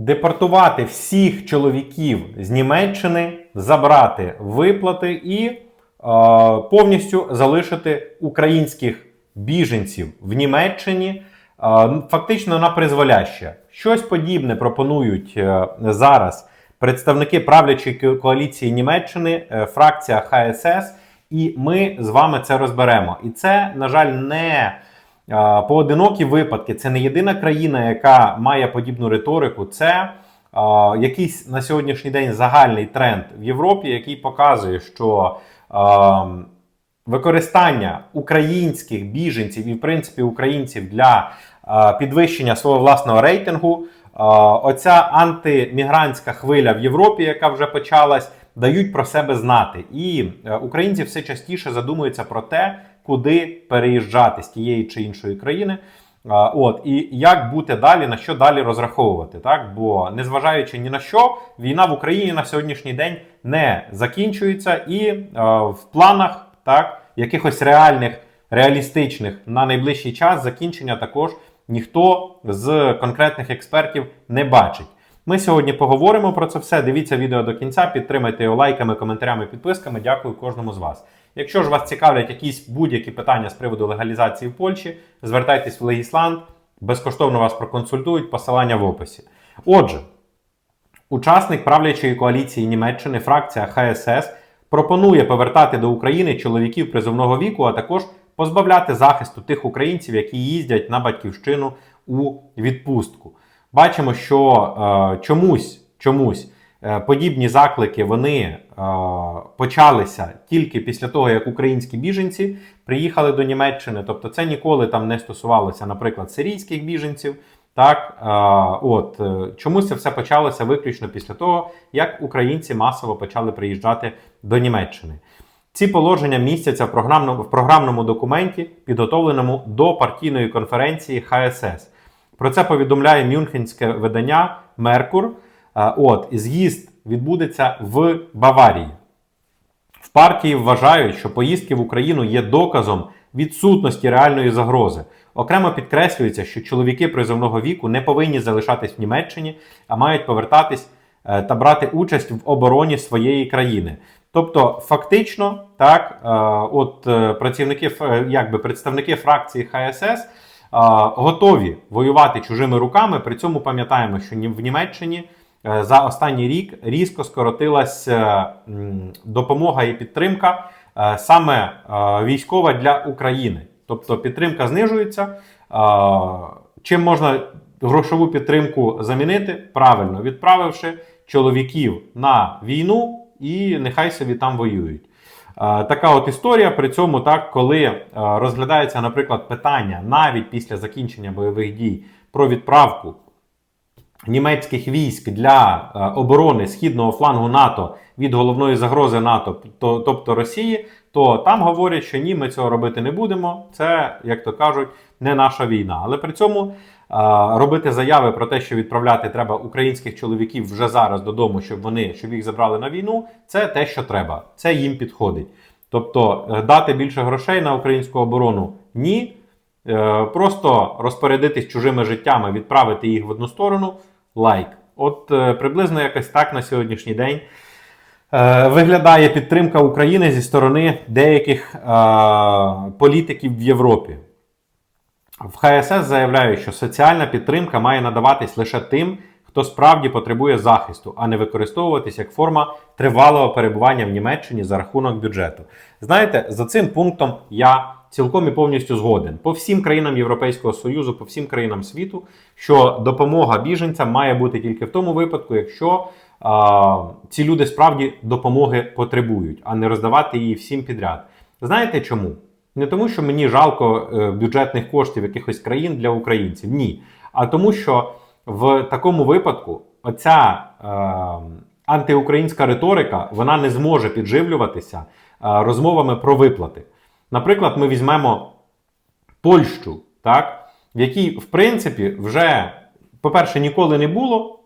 депортувати всіх чоловіків з Німеччини, забрати виплати і е, повністю залишити українських біженців в Німеччині е, фактично на призволяще. Щось подібне пропонують е, зараз представники правлячої коаліції Німеччини, е, фракція ХСС, і ми з вами це розберемо. І це, на жаль, не поодинокі випадки. Це не єдина країна, яка має подібну риторику. Це якийсь на сьогоднішній день загальний тренд в Європі, який показує, що використання українських біженців і, в принципі, українців для підвищення свого власного рейтингу. Оця антимігрантська хвиля в Європі, яка вже почалась, дають про себе знати. І е, українці все частіше задумуються про те, куди переїжджати з тієї чи іншої країни. От і як бути далі, на що далі розраховувати, так бо незважаючи ні на що, війна в Україні на сьогоднішній день не закінчується, і е, в планах так якихось реальних, реалістичних на найближчий час закінчення також ніхто з конкретних експертів не бачить. Ми сьогодні поговоримо про це все. Дивіться відео до кінця, підтримайте його лайками, коментарями, підписками. Дякую кожному з вас. Якщо ж вас цікавлять якісь будь-які питання з приводу легалізації в Польщі, звертайтесь в Легісланд, безкоштовно вас проконсультують, посилання в описі. Отже, учасник правлячої коаліції Німеччини, фракція ХСС, пропонує повертати до України чоловіків призовного віку, а також позбавляти захисту тих українців, які їздять на батьківщину у відпустку. Бачимо, що е, чомусь, чомусь е, подібні заклики вони е, почалися тільки після того, як українські біженці приїхали до Німеччини. Тобто, це ніколи там не стосувалося, наприклад, сирійських біженців. Так, е, от е, чомусь це все почалося виключно після того, як українці масово почали приїжджати до Німеччини. Ці положення містяться в програмному, в програмному документі, підготовленому до партійної конференції ХСС. Про це повідомляє мюнхенське видання Меркур. Е, От, з'їзд відбудеться в Баварії. В партії вважають, що поїздки в Україну є доказом відсутності реальної загрози. Окремо підкреслюється, що чоловіки призовного віку не повинні залишатись в Німеччині, а мають повертатись е, та брати участь в обороні своєї країни. Тобто, фактично, так, е, от працівники, якби представники фракції ХСС готові воювати чужими руками. При цьому пам'ятаємо, що в Німеччині е, за останній рік різко скоротилась е, допомога і підтримка е, саме військова для України. Тобто підтримка знижується. Чим можна грошову підтримку замінити? Правильно, відправивши чоловіків на війну і нехай собі там воюють. Е, Така от історія. При цьому, так, коли е, розглядається, наприклад, питання навіть після закінчення бойових дій про відправку німецьких військ для е, оборони східного флангу НАТО від головної загрози НАТО, то, тобто Росії, то там говорять, що ні, ми цього робити не будемо. Це, як то кажуть, не наша війна. Але при цьому е, робити заяви про те, що відправляти треба українських чоловіків вже зараз додому, щоб вони щоб їх забрали на війну, це те, що треба. Це їм підходить. Тобто е, дати більше грошей на українську оборону ні. Е, Просто розпорядитись чужими життями, відправити їх в одну сторону лайк. От приблизно якось так на сьогоднішній день виглядає підтримка України зі сторони деяких е, політиків в Європі. В ХСС заявляють, що соціальна підтримка має надаватись лише тим, хто справді потребує захисту, а не використовуватись як форма тривалого перебування в Німеччині за рахунок бюджету. Знаєте, за цим пунктом я цілком і повністю згоден по всім країнам Європейського Союзу, по всім країнам світу, що допомога біженцям має бути тільки в тому випадку, якщо а, ці люди справді допомоги потребують, а не роздавати її всім підряд. Знаєте чому? Не тому, що мені жалко е, бюджетних коштів якихось країн для українців. Ні. А тому, що в такому випадку оця е, антиукраїнська риторика вона не зможе підживлюватися е, розмовами про виплати. Наприклад, ми візьмемо Польщу, так, в якій, в принципі, вже, по-перше, ніколи не було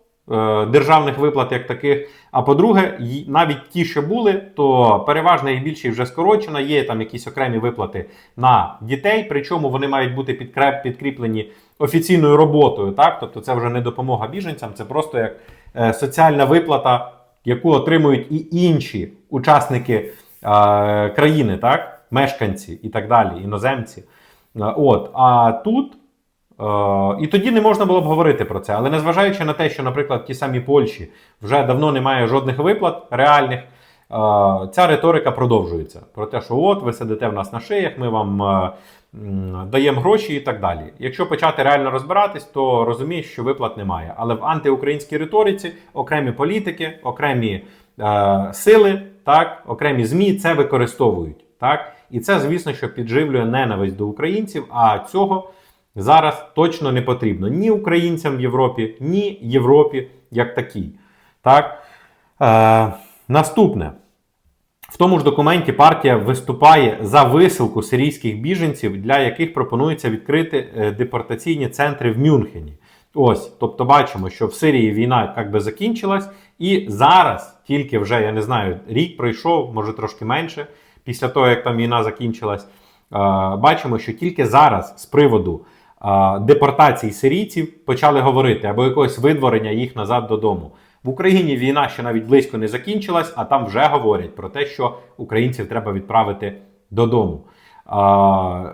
державних виплат як таких. А по-друге, навіть ті, що були, то переважна їх більшість вже скорочена. Є там якісь окремі виплати на дітей, причому вони мають бути підкріплені офіційною роботою. Так? Тобто це вже не допомога біженцям, це просто як е, соціальна виплата, яку отримують і інші учасники е, країни, так? мешканці і так далі, іноземці. Е, От, а тут. Е, і тоді не можна було б говорити про це. Але незважаючи на те, що, наприклад, в тій самій Польщі вже давно немає жодних виплат реальних, е, ця риторика продовжується. Про те, що от ви сидите в нас на шиях, ми вам е, даємо гроші і так далі. Якщо почати реально розбиратись, то розумієш, що виплат немає. Але в антиукраїнській риториці окремі політики, окремі сили, так, окремі ЗМІ це використовують. Так? І це, звісно, що підживлює ненависть до українців, а цього зараз точно не потрібно ні українцям в Європі, ні Європі як такій. Так? Е, наступне. В тому ж документі партія виступає за висилку сирійських біженців, для яких пропонується відкрити е, депортаційні центри в Мюнхені. Ось, тобто бачимо, що в Сирії війна як би закінчилась, і зараз, тільки вже я не знаю, рік пройшов, може трошки менше, після того як там війна закінчилась, е, бачимо, що тільки зараз з приводу депортації сирійців почали говорити або якогось видворення їх назад додому. В Україні війна ще навіть близько не закінчилась, а там вже говорять про те, що українців треба відправити додому. А,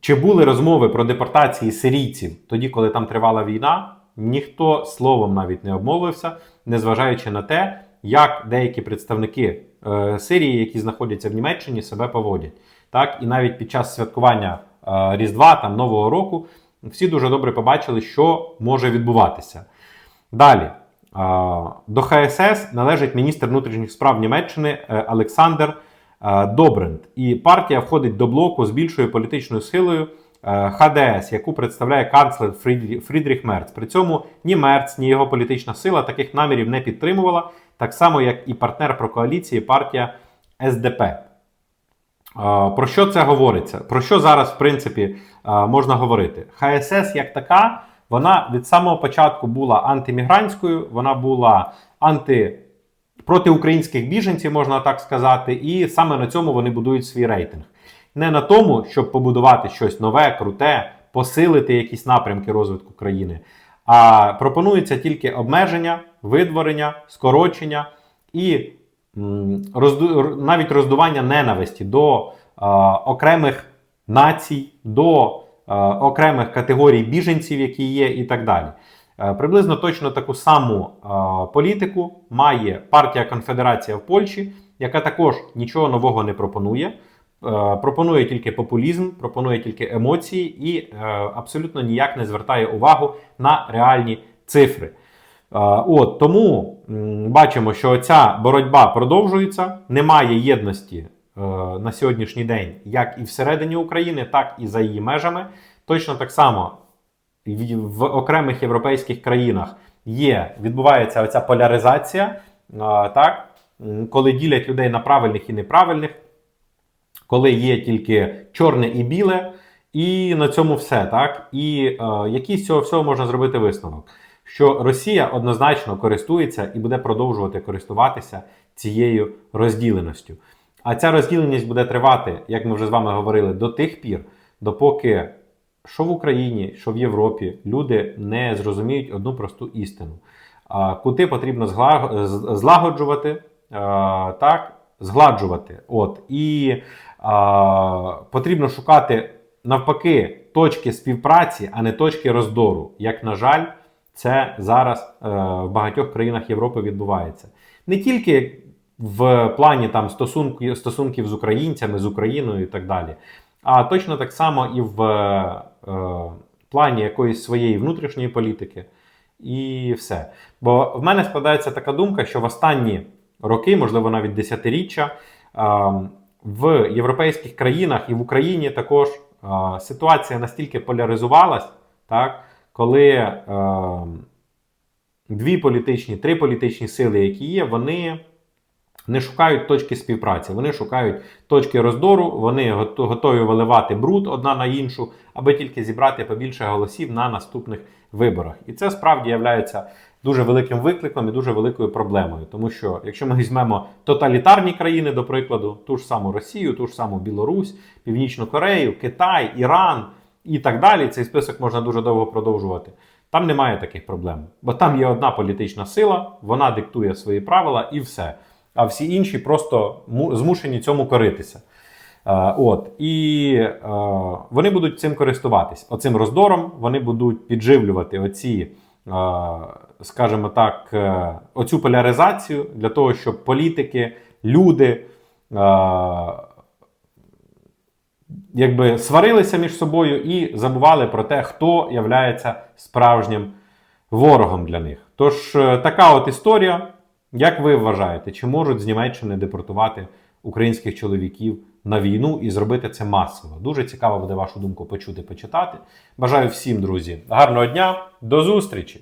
чи були розмови про депортації сирійців тоді, коли там тривала війна? Ніхто словом навіть не обмовився, незважаючи на те, як деякі представники е, Сирії, які знаходяться в Німеччині, себе поводять. Так, і навіть під час святкування Різдва, там Нового року, всі дуже добре побачили, що може відбуватися. Далі. До ХСС належить міністр внутрішніх справ Німеччини е, Олександр е, Добренд. І партія входить до блоку з більшою політичною силою е, ХДС, яку представляє канцлер Фрідріх Мерц. При цьому ні Мерц, ні його політична сила таких намірів не підтримувала, так само як і партнер прокоаліції партія СДП. Про що це говориться? Про що зараз, в принципі, можна говорити? ХСС як така, вона від самого початку була антимігрантською, вона була анти проти українських біженців, можна так сказати, і саме на цьому вони будують свій рейтинг. Не на тому, щоб побудувати щось нове, круте, посилити якісь напрямки розвитку країни, а пропонується тільки обмеження, видворення, скорочення і розду... навіть роздування ненависті до окремих націй, до окремих категорій біженців, які є, і так далі. Е, Приблизно точно таку саму політику має партія Конфедерація в Польщі, яка також нічого нового не пропонує. Е, Пропонує тільки популізм, пропонує тільки емоції і е, абсолютно ніяк не звертає увагу на реальні цифри. Е, От тому бачимо, що ця боротьба продовжується, немає єдності е, на сьогоднішній день, як і всередині України, так і за її межами. Точно так само в- окремих європейських країнах є, відбувається оця поляризація, так, коли ділять людей на правильних і неправильних, коли є тільки чорне і біле, і на цьому все. так. І е, який з цього всього можна зробити висновок? Що Росія однозначно користується і буде продовжувати користуватися цією розділеністю. А ця розділеність буде тривати, як ми вже з вами говорили, до тих пір, допоки що в Україні, що в Європі люди не зрозуміють одну просту істину. Кути потрібно злагоджувати, так, згладжувати. От. І а, потрібно шукати навпаки точки співпраці, а не точки роздору. Як, на жаль, це зараз е, в багатьох країнах Європи відбувається. Не тільки в плані там стосунків, стосунків з українцями, з Україною і так далі. А точно так само і в е, плані якоїсь своєї внутрішньої політики, і все. Бо в мене складається така думка, що в останні роки, можливо, навіть десятиріччя, е, в європейських країнах і в Україні також е, ситуація настільки поляризувалась, так, коли е, дві політичні, три політичні сили, які є, вони не шукають точки співпраці, вони шукають точки роздору, вони готові виливати бруд одна на іншу, аби тільки зібрати побільше голосів на наступних виборах. І це справді є дуже великим викликом і дуже великою проблемою. Тому що якщо ми візьмемо тоталітарні країни, до прикладу, ту ж саму Росію, ту ж саму Білорусь, Північну Корею, Китай, Іран і так далі, цей список можна дуже довго продовжувати. Там немає таких проблем, бо там є одна політична сила, вона диктує свої правила і все. А всі інші просто змушені цьому коритися. Е, От і е, вони будуть цим користуватись. Оцим роздором вони будуть підживлювати оці, е, скажімо так, е, оцю поляризацію для того, щоб політики, люди е, якби сварилися між собою і забували про те, хто являється справжнім ворогом для них. Тож е, така от історія. Як ви вважаєте, чи можуть з Німеччини депортувати українських чоловіків на війну і зробити це масово? Дуже цікаво буде вашу думку почути, почитати. Бажаю всім, друзі, гарного дня, до зустрічі!